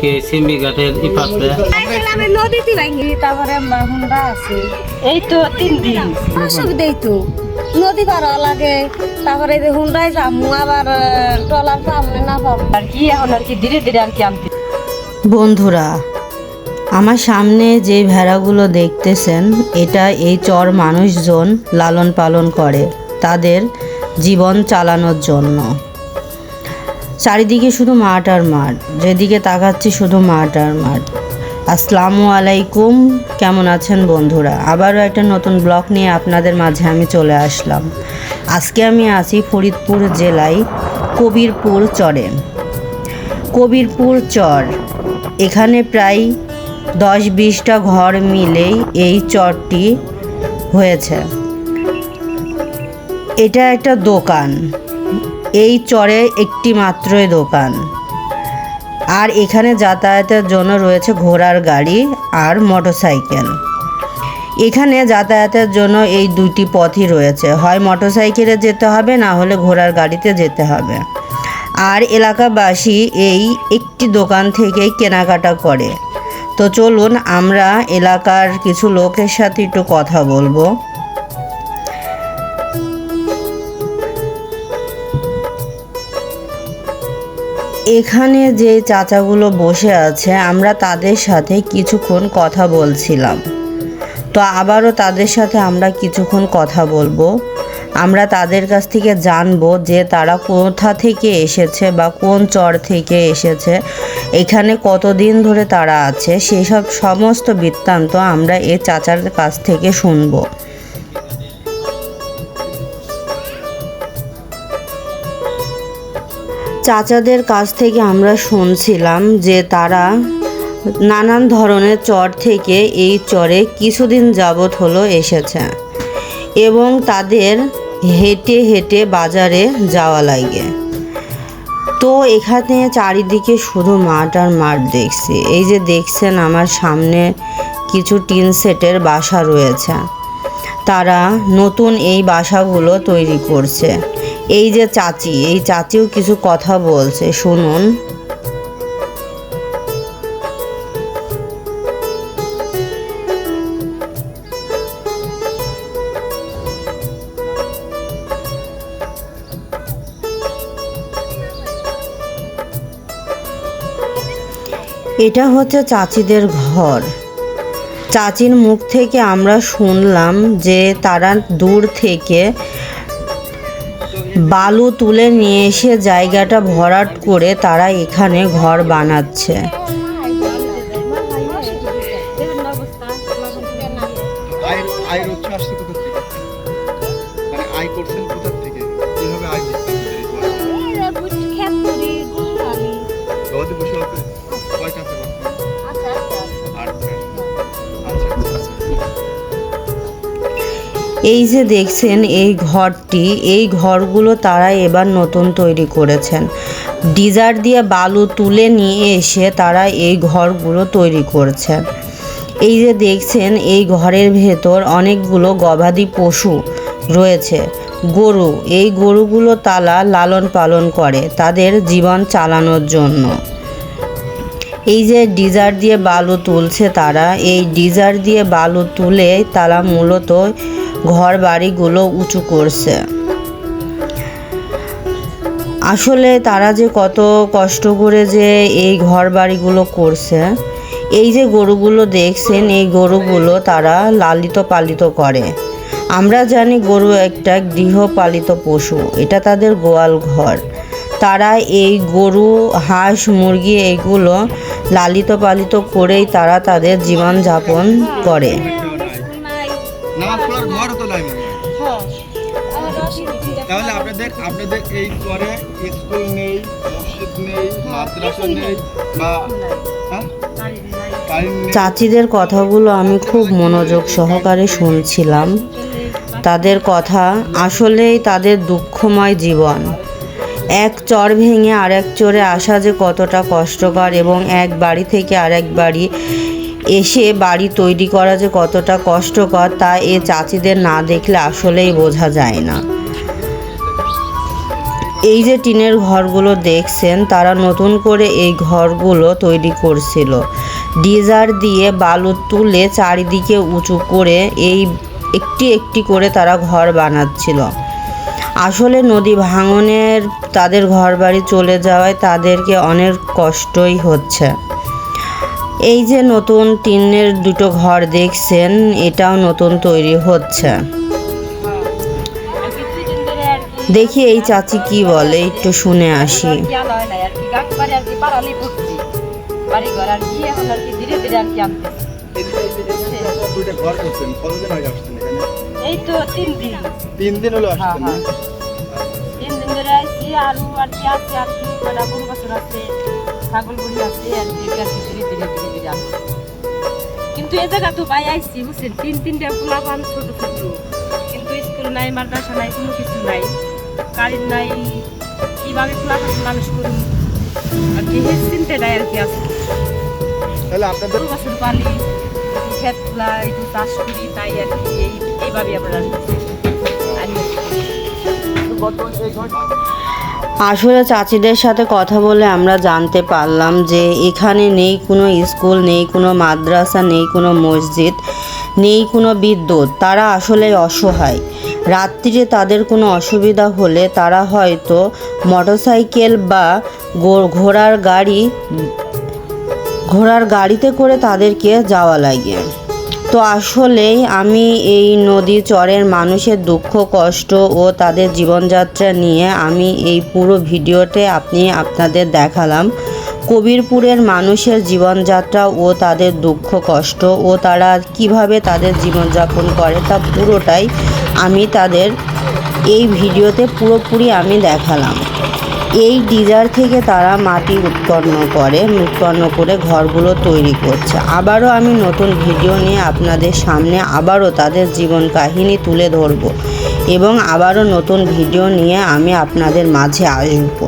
কে ঘাটের ইপাতে নদীতে ভাঙি তারপরে আমার হুন্ডা আছে এই তো তিন দিন। অসুবিধাই তো নদী পার লাগে তারপরে যে হুন্ডায় যাব আবার ট্রলার পাবো না পাবো আর কি এখন আর কি ধীরে ধীরে আর কি আনতে। বন্ধুরা আমার সামনে যে ভেড়াগুলো দেখতেছেন এটা এই চর মানুষজন লালন পালন করে তাদের জীবন চালানোর জন্য। চারিদিকে শুধু মাঠ আর মাঠ। যেদিকে তাকাচ্ছি শুধু মাঠ আর মাঠ। আসসালামু আলাইকুম, কেমন আছেন বন্ধুরা? আবারও একটা নতুন ব্লগ নিয়ে আপনাদের মাঝে আমি চলে আসলাম। আজকে আমি আছি ফরিদপুর জেলায় কবিরপুর চরে। কবিরপুর চর, এখানে প্রায় দশ বিশটা ঘর মিলেই এই চরটি হয়েছে। এটা একটা দোকান। এই চরে একটি মাত্রই দোকান। আর এখানে যাতায়াতের জন্য রয়েছে ঘোড়ার গাড়ি আর মোটরসাইকেল। এখানে যাতায়াতের জন্য এই দুইটি পথই রয়েছে। হয় মোটরসাইকেলে যেতে হবে, না হলে ঘোড়ার গাড়িতে যেতে হবে। আর এলাকাবাসী এই একটি দোকান থেকেই কেনাকাটা করে। তো চলুন আমরা এলাকার কিছু লোকের সাথে একটু কথা বলব। এখানে যে চাচাগুলো বসে আছে, আমরা তাদের সাথে কিছুক্ষণ কথা বলছিলাম। তো আবারও তাদের সাথে আমরা কিছুক্ষণ কথা বলব। আমরা তাদের কাছ থেকে জানব যে তারা কোথা থেকে এসেছে বা কোন চর থেকে এসেছে, এখানে কতদিন ধরে তারা আছে, সেসব সমস্ত বৃত্তান্ত আমরা এ চাচার কাছ থেকে শুনব। চাচাদের কাছ থেকে আমরা শুনছিলাম যে তারা নানান ধরনের চর থেকে এই চরে কিছুদিন যাবৎ হলো এসেছে এবং তাদের হেঁটে হেঁটে বাজারে যাওয়া লাগে। তো এখানে চারিদিকে শুধু মাঠ আর মাঠ দেখছি। এই যে দেখছেন আমার সামনে কিছু টিন সেটের বাসা রয়েছে। তারা নতুন এই বাসাগুলো তৈরি করছে। এই যে চাচি, এই চাচিও কিছু কথা বলছে, শুনুন। এটা হচ্ছে চাচিদের ঘর। চাচির মুখ থেকে আমরা শুনলাম যে তারা দূর থেকে বালু তুলে নিয়ে এসে জায়গাটা ভরাট করে তারা এখানে ঘর বানাচ্ছে। মানে আয় করছেন থেকে? কীভাবে আয় করছেন? এই যে দেখছেন এই ঘরটি, এই ঘরগুলো তারা এবার নতুন তৈরি করেছেন। ডিজার দিয়ে বালু তুলে নিয়ে এসে তারা এই ঘরগুলো তৈরি করছেন। এই যে দেখছেন, এই ঘরের ভেতর অনেকগুলো গবাদি পশু রয়েছে। গরু, এই গরুগুলো তারা লালন পালন করে তাদের জীবন চালানোর জন্য। এই যে ডিজার দিয়ে বালু তুলছে তারা, এই ডিজার দিয়ে বালু তুলে তারা মূলত ঘর বাড়িগুলো উঁচু করছে। আসলে তারা যে কত কষ্ট করে যে এই ঘর বাড়িগুলো করছে, এই যে গরুগুলো দেখছেন, এই গরুগুলো তারা লালিত পালিত করে। আমরা জানি গরু একটা গৃহপালিত পশু, এটা তাদের গোয়াল ঘর। তারা এই গরু, হাঁস, মুরগি এইগুলো লালিত পালিত করেই তারা তাদের জীবনযাপন করে। ঘর তো নাই মনে তাহলে আপনাদের আপনাদের এই চরে স্কুল নেই মসজিদ নেই মাদ্রাসা নেই। বা হ্যাঁ? চাচিদের কথাগুলো আমি খুব মনোযোগ সহকারে শুনছিলাম। তাদের কথা আসলেই তাদের দুঃখময় জীবন। এক চর ভেঙে আরেক চরে আসা যে কতটা কষ্টকর এবং এক বাড়ি থেকে আরেক বাড়ি এসে বাড়ি তৈরি করা যে কতটা কষ্টকর তা এ চাচিদের না দেখলে আসলেই বোঝা যায় না। এই যে টিনের ঘরগুলো দেখছেন, তারা নতুন করে এই ঘরগুলো তৈরি করছিল। ডিজার দিয়ে বালু তুলে চারিদিকে উঁচু করে এই একটি একটি করে তারা ঘর বানাচ্ছিল। আসলে নদী ভাঙনের তাদের ঘরবাড়ি চলে যাওয়ায় তাদেরকে অনেক কষ্টই হচ্ছে। এই যে নতুন টিনের দুটো ঘর দেখছেন এটাও নতুন তৈরি হচ্ছে। দেখি এই চাচি কি বলে একটু শুনে আসি। আর কি আনা হয় নাই আর কি গাছ বাড়ি আর কি পাড়ালি পড়ছি বাড়ি ঘর আর কি এখন আর কি ধীরে ধীরে আর কি আনতে দুইটা ঘর করছেন কতদিন আগে আসছেন এখানে এই তো তিন দিন তিন দিন হলো হ্যাঁ আসছেন না? তিন দিন ধরে আসছি আরু আর কি আছে আর কি বছর আছে। ছাগল আছে আর কি ধীরে ধীরে ধীরে ধীরে আনছি কিন্তু এ জায়গা তো ভাই আইসি বুঝছেন? তিন তিনটা পোলা পান ছোট ছোট। কিন্তু স্কুল নাই মাদ্রাসা নাই কোনো কিছু নাই। কারেন্ট নাই কীভাবে পোলা মানুষ করুন? আর কি চিন্তাটাই আর কি আছে। তাহলে আপনাদের বছর পালি খোলা একটু চাষ করি তাই আর কি এই এইভাবে আমরা কি বর্তমান এই আসলে চাচিদের সাথে কথা বলে আমরা জানতে পারলাম যে এখানে নেই কোনো স্কুল, নেই কোনো মাদ্রাসা, নেই কোনো মসজিদ, নেই কোনো বিদ্যুৎ। তারা আসলে অসহায়। রাত্রিরে তাদের কোনো অসুবিধা হলে তারা হয়তো মোটরসাইকেল বা ঘোড়ার গাড়ি ঘোড়ার গাড়িতে করে তাদেরকে যাওয়া লাগে। তো আসলেই আমি এই নদী চরের মানুষের দুঃখ, কষ্ট ও তাদের জীবনযাত্রা নিয়ে আমি এই পুরো ভিডিওতে আপনি আপনাদের দেখালাম। কবিরপুরের মানুষের জীবনযাত্রা ও তাদের দুঃখ, কষ্ট ও তারা কীভাবে তাদের জীবনযাপন করে তা পুরোটাই আমি তাদের এই ভিডিওতে পুরোপুরি আমি দেখালাম। এই ডিজার থেকে তারা মাটি উৎপন্ন করে উৎপন্ন করে ঘরগুলো তৈরি করছে। আবারও আমি নতুন ভিডিও নিয়ে আপনাদের সামনে আবারও তাদের জীবন কাহিনী তুলে ধরব এবং আবারও নতুন ভিডিও নিয়ে আমি আপনাদের মাঝে আসব।